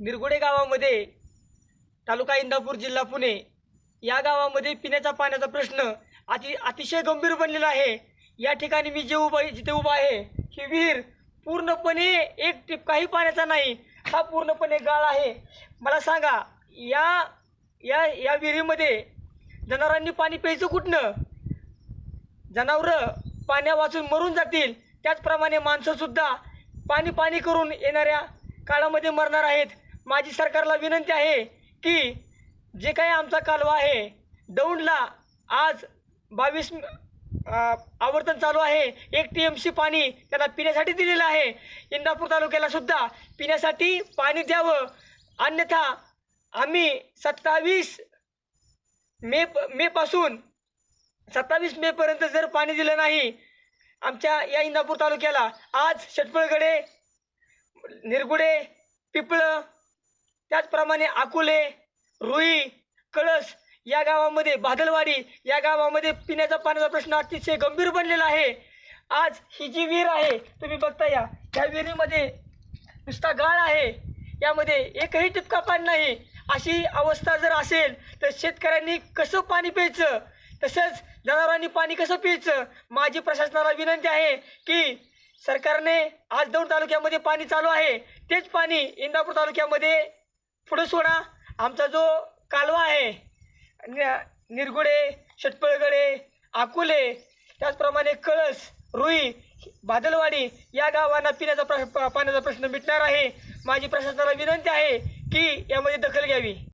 निरगुडे गावामध्ये तालुका इंदापूर जिल्हा पुणे या गावामध्ये पिण्याच्या पाण्याचा प्रश्न अति अतिशय गंभीर बनलेला आहे. या ठिकाणी मी जे उभा जिथे उभा आहे ही विहीर पूर्णपणे एक टिपकाही पाण्याचा नाही हा पूर्णपणे गाळ आहे. मला सांगा या या या विहिरीमध्ये जनावरांनी पाणी प्यायचं कुठनं? जनावरं पाण्या वाचून मरून जातील. त्याचप्रमाणे माणसंसुद्धा पाणी पाणी करून येणाऱ्या काळामध्ये मरणार आहेत. माझी सरकारला विनंती आहे की जे काही आमचा कालवा आहे दौंडला आज बावीस आवर्तन चालू आहे. एक टी एम सी पाणी त्याला पिण्यासाठी दिलेलं आहे. इंदापूर तालुक्याला सुद्धा पिण्यासाठी पाणी द्यावं. अन्यथा आम्ही सत्तावीस मे मेपासून सत्तावीस मेपर्यंत जर पाणी दिलं नाही आमच्या या इंदापूर तालुक्याला आज शेटपळगडे निरगुडे पिपळं त्याचप्रमाणे अकोले रुई कळस या गावामध्ये बादलवाडी या गावामध्ये पिण्याचा पाण्याचा प्रश्न अतिशय गंभीर बनलेला आहे. आज ही जी विहीर आहे तुम्ही बघता या. ह्या विहिरीमध्ये नुसता गाळ आहे. यामध्ये एकही टिपका पाणी नाही. अशी अवस्था जर असेल तर शेतकऱ्यांनी कसं पाणी प्यायचं? तसंच जनावरांनी पाणी कसं प्यायचं? माझी प्रशासनाला विनंती आहे की सरकारने आज दौंड तालुक्यामध्ये पाणी चालू आहे. तेच पाणी इंदापूर तालुक्यामध्ये पुढे सोडा. आमचा जो कालवा आहे नि- निरगुडे शटपळगडे आकुले त्याचप्रमाणे कळस रुई बादलवाडी या गावांना पिण्याचा प्र प- पाण्याचा प्रश्न मिटणार आहे. माझी प्रशासनाला विनंती आहे की यामध्ये दखल घ्यावी.